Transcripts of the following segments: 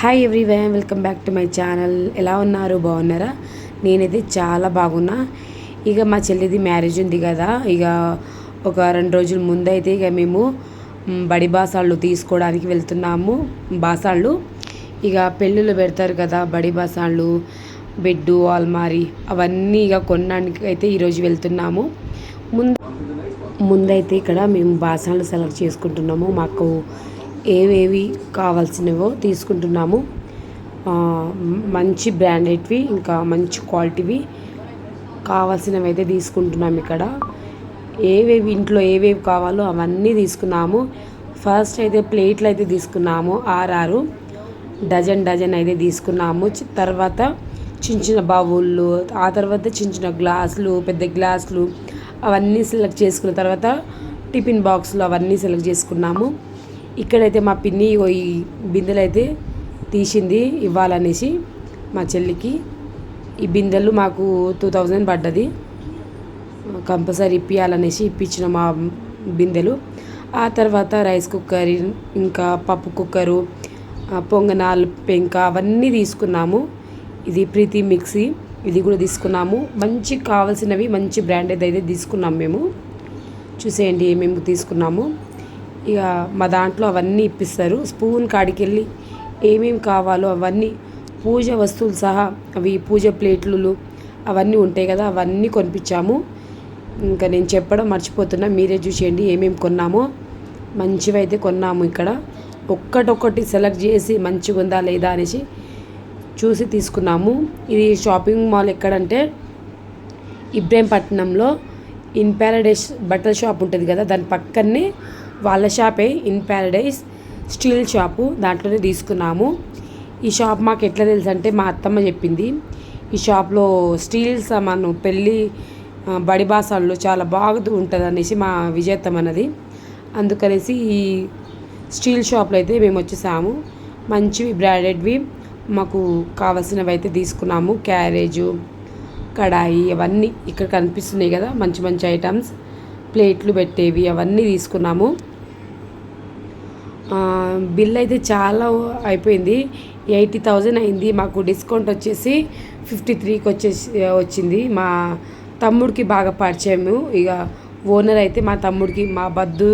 Hi everyone welcome back to my channel ఎలా ఉన్నారు? బాగున్నారా? నేనైతే చాలా బాగున్నా. ఇక మా చెల్లిది మ్యారేజ్ ఉంది కదా. ఇక ఒక రెండు రోజుల ముందైతే ఇక మేము బడి బాసాళ్ళు తీసుకోవడానికి వెళ్తున్నాము. బాసాళ్ళు ఇక పెళ్ళిళ్ళు పెడతారు కదా బడి బాసాళ్ళు బెడ్డు అల్మారి అవన్నీ ఇక కొనడానికి అయితే ఈరోజు వెళ్తున్నాము. ముందు ముందైతే ఇక్కడ మేము బాసాళ్ళు సెలెక్ట్ చేసుకుంటున్నాము. మాకు ఏవేవి కావాల్సినవో తీసుకుంటున్నాము. మంచి బ్రాండెడ్వి ఇంకా మంచి క్వాలిటీవి కావాల్సినవి అయితే తీసుకుంటున్నాం ఇక్కడ. ఏవేవి ఇంట్లో ఏవేవి కావాలో అవన్నీ తీసుకున్నాము. ఫస్ట్ అయితే ప్లేట్లు అయితే తీసుకున్నాము ఆరారు డజన్ డజన్ అయితే తీసుకున్నాము. తర్వాత చిన్న చిన్న బౌళ్ళు ఆ తర్వాత చిన్న చిన్న గ్లాసులు పెద్ద గ్లాసులు అవన్నీ సెలెక్ట్ చేసుకున్న తర్వాత టిఫిన్ బాక్సులు అవన్నీ సెలెక్ట్ చేసుకున్నాము. ఇక్కడైతే మా పిన్ని ఈ బిందెలు అయితే తీసింది ఇవ్వాలనేసి మా చెల్లికి. ఈ బిందెలు మాకు టూ థౌజండ్ పడ్డది. కంపల్సరీ ఇప్పించాలనేసి ఇప్పించిన మా బిందెలు. ఆ తర్వాత రైస్ కుక్కర్ ఇంకా పప్పు కుక్కరు పొంగనాలు పెంక అవన్నీ తీసుకున్నాము. ఇది ప్రీతి మిక్సీ ఇది కూడా తీసుకున్నాము. మంచి కావాల్సినవి మంచి బ్రాండెడ్ అయితే తీసుకున్నాం మేము. చూసేయండి ఏమేమి తీసుకున్నాము. ఇక మా దాంట్లో అవన్నీ ఇప్పిస్తారు. స్పూన్ కాడికి వెళ్ళి ఏమేమి కావాలో అవన్నీ పూజ వస్తువులు సహా అవి పూజ ప్లేట్లు అవన్నీ ఉంటాయి కదా అవన్నీ కొనిపించాము. ఇంకా నేను చెప్పడం మర్చిపోతున్నా మీరే చూసేయండి ఏమేమి కొన్నామో. మంచివి అయితే కొన్నాము ఇక్కడ. ఒక్కటొక్కటి సెలెక్ట్ చేసి మంచిగా ఉందా లేదా అనేసి చూసి తీసుకున్నాము. ఇది షాపింగ్ మాల్ ఎక్కడంటే ఇబ్రహీంపట్నంలో ఇన్ ప్యారడైస్ బట్టల షాప్ ఉంటుంది కదా దాని పక్కనే వాళ్ళ షాపే ఇన్ ప్యారడైస్ స్టీల్ షాపు దాంట్లోనే తీసుకున్నాము. ఈ షాప్ మాకు ఎట్లా తెలుసు అంటే మా అత్తమ్మ చెప్పింది. ఈ షాప్లో స్టీల్ సామాను పెళ్ళి బడి బాసాల్లో చాలా బాగా ఉంటుంది అనేసి మా విజేతం అన్నది. అందుకనేసి ఈ స్టీల్ షాప్లో అయితే మేము వచ్చేసాము. మంచివి బ్రాండెడ్వి మాకు కావాల్సినవి అయితే తీసుకున్నాము. క్యారేజు కడాయి అవన్నీ ఇక్కడ కనిపిస్తున్నాయి కదా మంచి మంచి ఐటమ్స్. ప్లేట్లు పెట్టేవి అవన్నీ తీసుకున్నాము. బిల్ అయితే చాలా అయిపోయింది. ఎయిటీ థౌజండ్ అయింది. మాకు డిస్కౌంట్ వచ్చేసి ఫిఫ్టీ త్రీకి వచ్చేసి వచ్చింది. మా తమ్ముడికి బాగా పరిచయము. ఇక ఓనర్ అయితే మా తమ్ముడికి మా బద్దు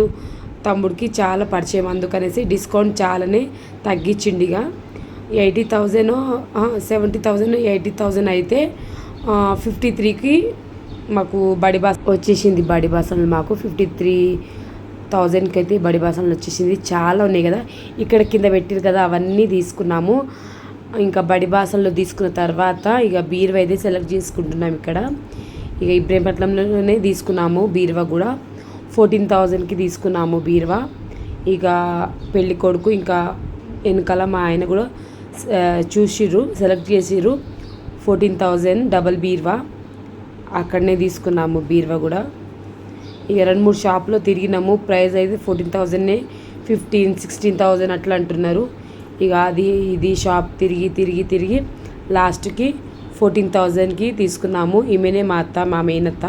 తమ్ముడికి చాలా పరిచయం. అందుకనేసి డిస్కౌంట్ చాలానే తగ్గించిండి ఇక. Eighty thousand seventy thousand eighty thousand అయితే ఫిఫ్టీ త్రీకి మాకు బడి బాస్ వచ్చేసింది బడి బాసనలు మాకు. ఫిఫ్టీ త్రీ థౌజండ్కి అయితే బడి బాసనలు వచ్చేసింది. చాలా ఉన్నాయి కదా. ఇక్కడ కింద పెట్టారు కదా అవన్నీ తీసుకున్నాము. ఇంకా బడి బాసనలు తీసుకున్న తర్వాత ఇక బీరువా అయితే సెలెక్ట్ చేసుకుంటున్నాం ఇక్కడ. ఇక ఇబ్రహీంపట్నంలోనే తీసుకున్నాము బీరువా కూడా. ఫోర్టీన్ థౌజండ్కి తీసుకున్నాము బీరువా. ఇక పెళ్ళి కొడుకు ఇంకా వెనకాల మా ఆయన కూడా చూసిర్రు సెలెక్ట్ చేసిర్రు. ఫోర్టీన్ థౌజండ్ డబల్ బీరువా. అక్కడనే తీసుకున్నాము బీరువా కూడా. ఇక రెండు మూడు షాప్లో తిరిగినాము. ప్రైస్ అయితే ఫోర్టీన్ థౌజండ్నే ఫిఫ్టీన్ సిక్స్టీన్ థౌజండ్ అట్లా అంటున్నారు. ఇక అది ఇది షాప్ తిరిగి తిరిగి తిరిగి లాస్ట్కి ఫోర్టీన్ థౌజండ్కి తీసుకున్నాము. ఈమెనే మా అత్త మా మేనత్త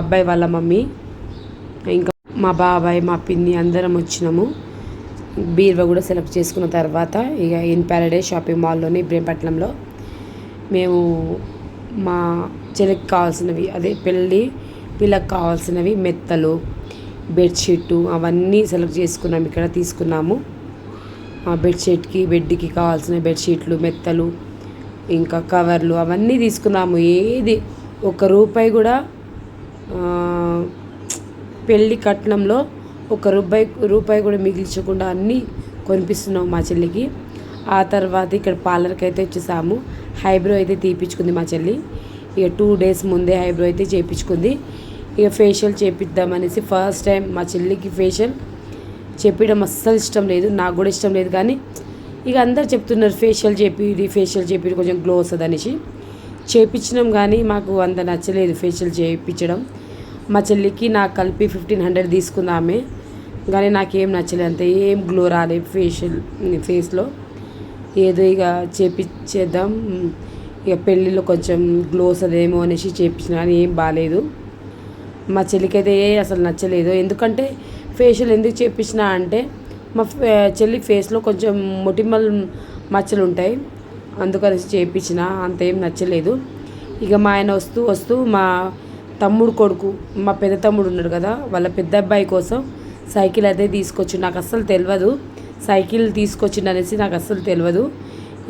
అబ్బాయి వాళ్ళ మమ్మీ. ఇంకా మా బాబాయ్ మా పిన్ని అందరం వచ్చినాము. బీరువా కూడా సెలెక్ట్ చేసుకున్న తర్వాత ఇక ఇన్ ప్యారడైజ్ షాపింగ్ మాల్లోనే ఇబ్రహీంపట్నంలో మేము మా చెల్లికి కావాల్సినవి అదే పెళ్ళి పిల్లకి కావాల్సినవి మెత్తలు బెడ్షీట్ అవన్నీ సెలెక్ట్ చేసుకున్నాం ఇక్కడ తీసుకున్నాము. ఆ బెడ్షీట్కి బెడ్కి కావాల్సిన బెడ్షీట్లు మెత్తలు ఇంకా కవర్లు అవన్నీ తీసుకున్నాము. ఏది ఒక రూపాయి కూడా పెళ్ళి కట్నంలో ఒక రూపాయి రూపాయి కూడా మిగిల్చకుండా అన్నీ కొనిపిస్తున్నాం మా చెల్లికి. ఆ తర్వాత ఇక్కడ పార్లర్కి అయితే వచ్చేసాము. హైబ్రో అయితే తీపించుకుంది మా చెల్లి. ఇక టూ డేస్ ముందే హైబ్రో అయితే చేయించుకుంది ఇక ఫేషియల్ చేపిద్దామనేసి ఫస్ట్ టైం మా చెల్లికి ఫేషియల్ చెప్పడం అస్సలు ఇష్టం లేదు నాకు కూడా ఇష్టం లేదు కానీ ఇక అందరు చెప్తున్నారు ఫేషియల్ చెప్పి ఫేషియల్ చేపిరి కొంచెం గ్లో వస్తుంది అనేసి చేపించినాం కానీ మాకు అంత నచ్చలేదు ఫేషియల్ చేయించడం మా చెల్లికి నాకు కలిపి ఫిఫ్టీన్ హండ్రెడ్ తీసుకుందామే కానీ నాకేం నచ్చలేదు అంత ఏం గ్లో రాలేదు ఫేషియల్ ఫేస్లో ఏదో ఇక చేపించేద్దాం ఇక పెళ్ళిలో కొంచెం గ్లో వస్తుందేమో అనేసి చేపించిన కానీ ఏం బాగాలేదు మా చెల్లికైతే ఏ అసలు నచ్చలేదు. ఎందుకంటే ఫేషియల్ ఎందుకు చేపించిన అంటే మా ఫే- చెల్లి ఫేస్లో కొంచెం మొటిమల్ మచ్చలు ఉంటాయి. అందుకనేసి చేయించిన అంత ఏం నచ్చలేదు. ఇక మా ఆయన వస్తూ వస్తూ మా తమ్ముడు కొడుకు మా పెద్ద తమ్ముడు ఉన్నాడు కదా వాళ్ళ పెద్ద అబ్బాయి కోసం సైకిల్ అదే తీసుకొచ్చి నాకు అస్సలు తెలియదు సైకిల్ తీసుకొచ్చిండు అనేసి నాకు అస్సలు తెలియదు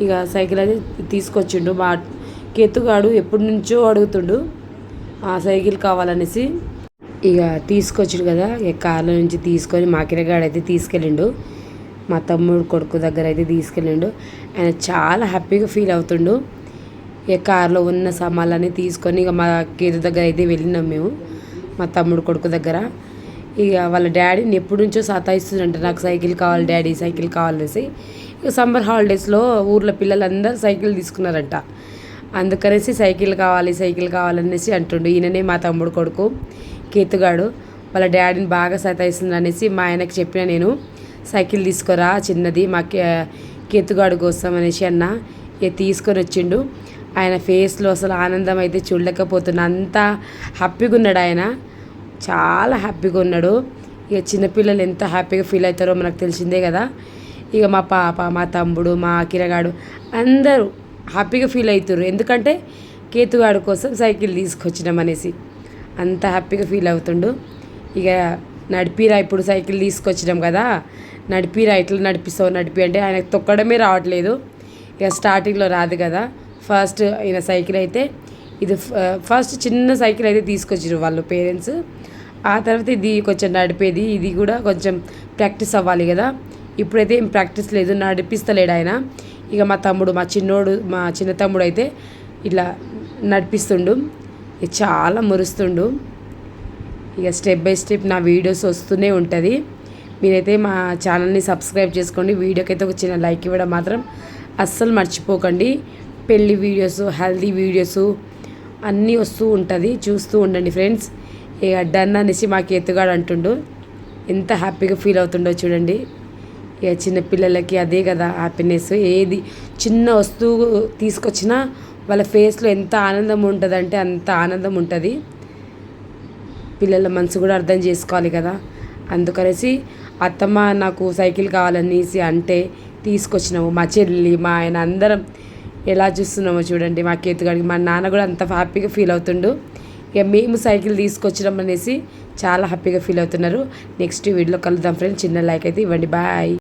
ఇక సైకిల్ అయితే తీసుకొచ్చిండు. మా కేతుగాడు ఎప్పటి నుంచో అడుగుతుండు ఆ సైకిల్ కావాలనేసి. ఇక తీసుకొచ్చిండు కదా ఇక కార్లో నుంచి తీసుకొని మా కిరగాడు అయితే తీసుకెళ్ళిండు. మా తమ్ముడు కొడుకు దగ్గర అయితే తీసుకెళ్ళిండు. ఆయన చాలా హ్యాపీగా ఫీల్ అవుతుండు. ఇక కార్లో ఉన్న సామాన్లన్నీ తీసుకొని ఇక మా కేతు దగ్గర అయితే వెళ్ళినాం మేము మా తమ్ముడు కొడుకు దగ్గర. ఇక వాళ్ళ డాడీని ఎప్పటి నుంచో సతాయిస్తుందంట నాకు సైకిల్ కావాలి డాడీ సైకిల్ కావాలనేసి ఇక సమ్మర్ హాలిడేస్లో ఊర్లో పిల్లలందరూ సైకిల్ తీసుకున్నారంట. అందుకనేసి సైకిల్ కావాలి సైకిల్ కావాలనేసి అంటుండు. ఈయననే మా తమ్ముడు కొడుకు కేతుగాడు. వాళ్ళ డాడీని బాగా సతాయిస్తుంది అనేసి మా ఆయనకి చెప్పిన నేను సైకిల్ తీసుకురా చిన్నది మా కేతుగాడు కోసం అనేసి అన్న ఇక తీసుకొని వచ్చిండు. ఆయన ఫేస్లో అసలు ఆనందం అయితే చూడలేకపోతున్నా. అంత హ్యాపీగా ఉన్నాడు ఆయన. చాలా హ్యాపీగా ఉన్నాడు. ఇక చిన్నపిల్లలు ఎంత హ్యాపీగా ఫీల్ అవుతారో మనకు తెలిసిందే కదా. ఇక మా పాప మా తమ్ముడు మా కిరగాడు అందరూ హ్యాపీగా ఫీల్ అవుతారు ఎందుకంటే కేతుగాడు కోసం సైకిల్ తీసుకొచ్చినాం అనేసి అంత హ్యాపీగా ఫీల్ అవుతుండు. ఇక నడిపిరా ఇప్పుడు సైకిల్ తీసుకొచ్చినాం కదా. నడిపిరా ఇట్లా నడిపిస్తావు నడిపి అంటే ఆయనకు తొక్కడమే రావట్లేదు. ఇక స్టార్టింగ్లో రాదు కదా. ఫస్ట్ ఈయన సైకిల్ అయితే ఇది ఫస్ట్ చిన్న సైకిల్ అయితే తీసుకొచ్చారు వాళ్ళు పేరెంట్స్. ఆ తర్వాత ఇది కొంచెం నడిపేది ఇది కూడా కొంచెం ప్రాక్టీస్ అవ్వాలి కదా. ఇప్పుడైతే ఏం ప్రాక్టీస్ లేదు నడిపిస్తలేడు ఆయన. ఇక మా తమ్ముడు మా చిన్నోడు మా చిన్న తమ్ముడు అయితే ఇట్లా నడిపిస్తుండు. చాలా మురుస్తుండు. ఇక స్టెప్ బై స్టెప్ నా వీడియోస్ వస్తూనే ఉంటుంది. మీరైతే మా ఛానల్ని సబ్స్క్రైబ్ చేసుకోండి. వీడియోకి అయితే ఒక చిన్న లైక్ ఇవ్వడం మాత్రం అస్సలు మర్చిపోకండి. పెళ్ళి వీడియోస్ హెల్దీ వీడియోస్ అన్నీ వస్తూ ఉంటుంది. చూస్తూ ఉండండి ఫ్రెండ్స్. ఇక డన్ అనేసి మాకు ఎత్తుగాడు అంటుండు. ఎంత హ్యాపీగా ఫీల్ అవుతుండో చూడండి. ఇక చిన్నపిల్లలకి అదే కదా హ్యాపీనెస్. ఏది చిన్న వస్తువు తీసుకొచ్చినా వాళ్ళ ఫేస్లో ఎంత ఆనందం ఉంటుందంటే అంత ఆనందం ఉంటుంది. పిల్లల మనసు కూడా అర్థం చేసుకోవాలి కదా. అందుకనేసి అత్తమ్మ నాకు సైకిల్ కావాలనేసి అంటే తీసుకొచ్చినాము. మా చెల్లి మా ఆయన అందరం ఎలా చూస్తున్నామో చూడండి మా కేతుగాడికి మా నాన్న కూడా అంత హ్యాపీగా ఫీల్ అవుతుండు. ఇక మేము సైకిల్ తీసుకొచ్చినాం అనేసి చాలా హ్యాపీగా ఫీల్ అవుతున్నారు. నెక్స్ట్ వీడియోలో కలుద్దాం ఫ్రెండ్స్. చిన్న లైక్ అయితే ఇవ్వండి. బాయ్.